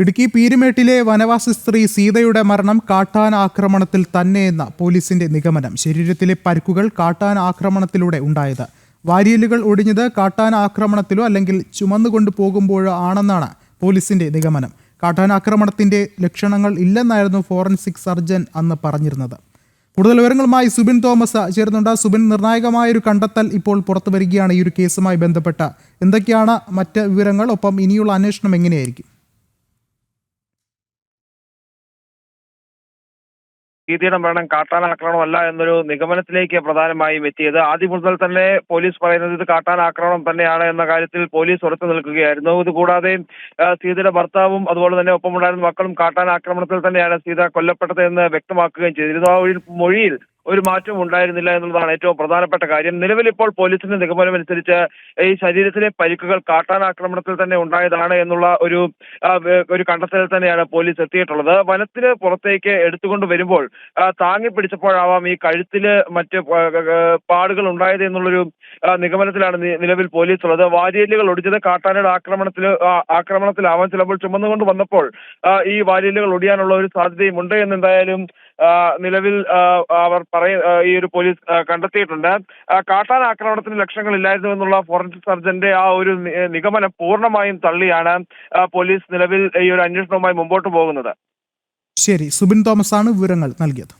ഇടുക്കി പീരുമേട്ടിലെ വനവാസി സ്ത്രീ സീതയുടെ മരണം കാട്ടാൻ ആക്രമണത്തിൽ തന്നെയെന്ന പോലീസിന്റെ നിഗമനം. ശരീരത്തിലെ പരുക്കുകൾ കാട്ടാൻ ആക്രമണത്തിലൂടെ ഉണ്ടായത്. വാരിയലുകൾ ഒടിഞ്ഞത് കാട്ടാൻ ആക്രമണത്തിലോ അല്ലെങ്കിൽ ചുമന്നുകൊണ്ട് പോകുമ്പോഴോ ആണെന്നാണ് പോലീസിന്റെ നിഗമനം. കാട്ടാൻ ആക്രമണത്തിന്റെ ലക്ഷണങ്ങൾ ഇല്ലെന്നായിരുന്നു ഫോറൻസിക് സർജൻ അന്ന് പറഞ്ഞിരുന്നത്. കൂടുതൽ വിവരങ്ങളുമായി സുബിൻ തോമസ് ചേരുന്നുണ്ട്. സുബിൻ നിർണായകമായ ഒരു കണ്ടെത്തൽ ഇപ്പോൾ പുറത്തു വരികയാണ് ഈ ഒരു കേസുമായി ബന്ധപ്പെട്ട്. എന്തൊക്കെയാണ് മറ്റ് വിവരങ്ങൾ? ഒപ്പം ഇനിയുള്ള അന്വേഷണം എങ്ങനെയായിരിക്കും? ഭീതിയുടെ മരണം കാട്ടാന ആക്രമണമല്ല എന്നൊരു നിഗമനത്തിലേക്ക് പ്രധാനമായും എത്തിയത്. ആദ്യം മുതൽ തന്നെ പോലീസ് പറയുന്നത് ഇത് കാട്ടാന ആക്രമണം തന്നെയാണ് എന്ന കാര്യത്തിൽ പോലീസ് ഉറച്ചു നിൽക്കുകയായിരുന്നു. ഇതുകൂടാതെ സീതയുടെ ഭർത്താവും അതുപോലെ തന്നെ ഒപ്പമുണ്ടായിരുന്ന മക്കളും കാട്ടാന ആക്രമണത്തിൽ തന്നെയാണ് സീത കൊല്ലപ്പെട്ടത് എന്ന് വ്യക്തമാക്കുകയും ചെയ്തിരുന്നു. ആ ഒരു മൊഴിയിൽ ഒരു മാറ്റവും ഉണ്ടായിരുന്നില്ല എന്നുള്ളതാണ് ഏറ്റവും പ്രധാനപ്പെട്ട കാര്യം. നിലവിൽ ഇപ്പോൾ പോലീസിന്റെ നിഗമനം അനുസരിച്ച് ഈ ശരീരത്തിലെ പരിക്കുകൾ കാട്ടാൻ ആക്രമണത്തിൽ തന്നെ ഉണ്ടായതാണ് എന്നുള്ള ഒരു ഒരു കണ്ടെത്തലിൽ തന്നെയാണ് പോലീസ് എത്തിയിട്ടുള്ളത്. വനത്തിന് പുറത്തേക്ക് എടുത്തുകൊണ്ട് വരുമ്പോൾ താങ്ങി പിടിച്ചപ്പോഴാവാം ഈ കഴുത്തിൽ മറ്റ് പാടുകൾ ഉണ്ടായത് എന്നുള്ളൊരു നിഗമനത്തിലാണ് നിലവിൽ പോലീസ് ഉള്ളത് വാരിയല്ലുകൾ ഒടിച്ചത് കാട്ടാനയുടെ ആക്രമണത്തിൽ ആക്രമണത്തിലാവാൻ ചിലപ്പോൾ ചുമന്നുകൊണ്ട് വന്നപ്പോൾ ഈ വാരിയല്ലുകൾ ഒടിയാനുള്ള ഒരു സാധ്യതയും ഉണ്ട് എന്നെന്തായാലും നിലവിൽ അവർ പറയ ഈ ഒരു പോലീസ് കണ്ടെത്തിയിട്ടുണ്ട്. കാട്ടാന ആക്രമണത്തിന് ലക്ഷണങ്ങളില്ലായിരുന്നു എന്നുള്ള ഫോറൻസിക് സർജന്റെ ആ ഒരു നിഗമനം പൂർണമായും തള്ളിയാണ് പോലീസ് നിലവിൽ ഈ ഒരു അന്വേഷണവുമായി മുമ്പോട്ട് പോകുന്നത്. ശരി. സുബിൻ തോമസ് ആണ് വിവരങ്ങൾ നൽകിയത്.